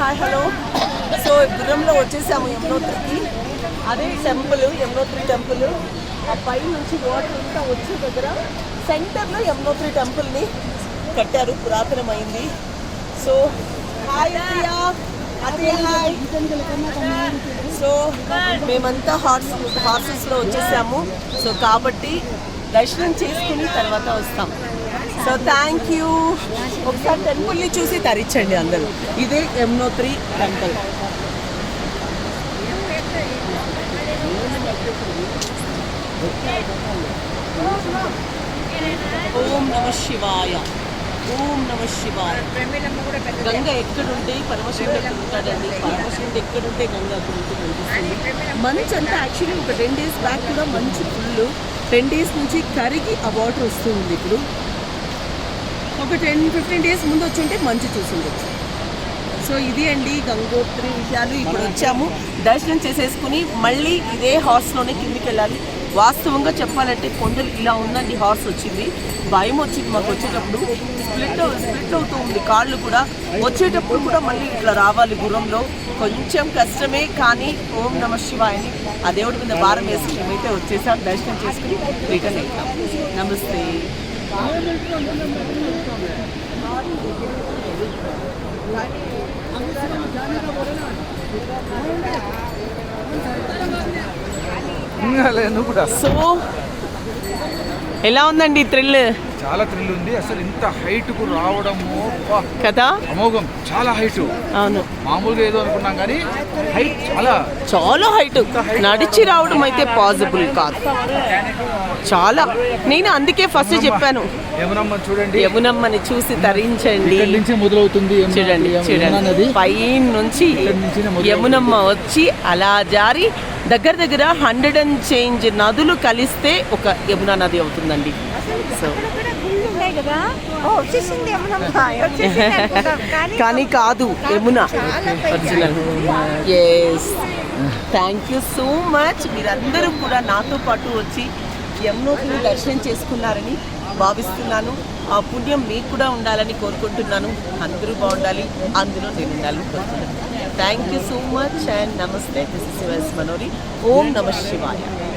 Hi hello. So గుర్రంలో వచ్చేసాము యమునోత్రికి. అదే temple Yamunotri temple. ఆ పై నుంచి వాటర్ అంతా వచ్చే దగ్గర సెంటర్లో యమునోత్రి టెంపుల్ని కట్టారు. పురాతనమైంది. సో హాయ్ అదే హాయ్. సో మేమంతా హార్స్ హార్సెస్లో వచ్చేసాము. సో కాబట్టి దర్శనం చేసుకుని తర్వాత వస్తాం. సో థ్యాంక్ యూ ఒకసారి టెంపుల్ని చూసి తరించండి అందరూ. ఇదే ఎమ్నో త్రీ టెంపుల్. ఓం నమ శివాయ. ఓం నమ శివాయ. గంగ ఎక్కడుంటే పరమశివుడు ఎక్కడ ఉంటాడండి. పరమశివుడు ఎక్కడుంటే గంగ అక్కడ ఉంటుంది మంచు అంతా యాక్చువల్లీ ఒక టెన్ డేస్ బ్యాక్ కూడా మంచు ఫుల్ టెన్ డేస్ నుంచి కరిగి ఆ వాటర్ వస్తుంది ఇప్పుడు. ఒక టెన్ ఫిఫ్టీన్ డేస్ ముందు వచ్చి ఉంటే మంచు చూసుండొచ్చు సో ఇది అండి గంగోత్రి విషయాలు ఇప్పుడు వచ్చాము. దర్శనం చేసేసుకుని మళ్ళీ ఇదే హార్స్లోనే కిందికి వెళ్ళాలి. వాస్తవంగా చెప్పాలంటే కొండలు ఇలా ఉందండి హార్స్ వచ్చింది. భయం వచ్చింది మాకు వచ్చేటప్పుడు. స్ప్లిట్ స్ప్లిట్ అవుతూ ఉంది. కాళ్ళు కూడా వచ్చేటప్పుడు కూడా మళ్ళీ ఇట్లా రావాలి గుర్రంలో. కొంచెం కష్టమే కానీ ఓం నమ శివాయని ఆ దేవుడి మీద భారం వేసి మేమైతే వచ్చేసాం. దర్శనం చేసుకుని రిటర్న్ అవుతాం నమస్తే. సో ఎలా ఉందండి థ్రిల్? చాలా థ్రిల్ ఉంది. అసలు ఇంత హైట్కు రావడము కదా? అమోఘం. చాలా హైట్ అవును. మామూలుగా ఏదో అనుకున్నాం కానీ హైట్ చాలా. చాలా హైట్ నడిచి రావడం అయితే పాసిబుల్ కాదు. చాలా. నేను అందుకే ఫస్ట్ చెప్పాను. యమునమ్మ చూడండి. యమునమ్మని చూసి తరించండి. ఇక్కడి నుంచి మొదలవుతుంది యమున- చూడండి చూడండి. నది. పై నుంచి. యమునమ్మ వచ్చి అలా జారి దగ్గర దగ్గర హండ్రెడ్ అండ్ చేంజ్ నదులు కలిస్తే ఒక యమునా నది అవుతుందండి. సో. కానీ కానీ కాదు Yamuna. Original yes thank you so much మీరందరూ కూడా నాతో పాటు వచ్చి యమునోత్రిని దర్శనం చేసుకున్నారని భావిస్తున్నాను. ఆ పుణ్యం మీకు కూడా ఉండాలని కోరుకుంటున్నాను. అందరూ బాగుండాలి. అందులో నేను ఉండాలని కోరుకుంటున్నాను. Thank you so much and నమస్తే. దిస్ ఇస్ మనోరి ఓం నమ శివాయ.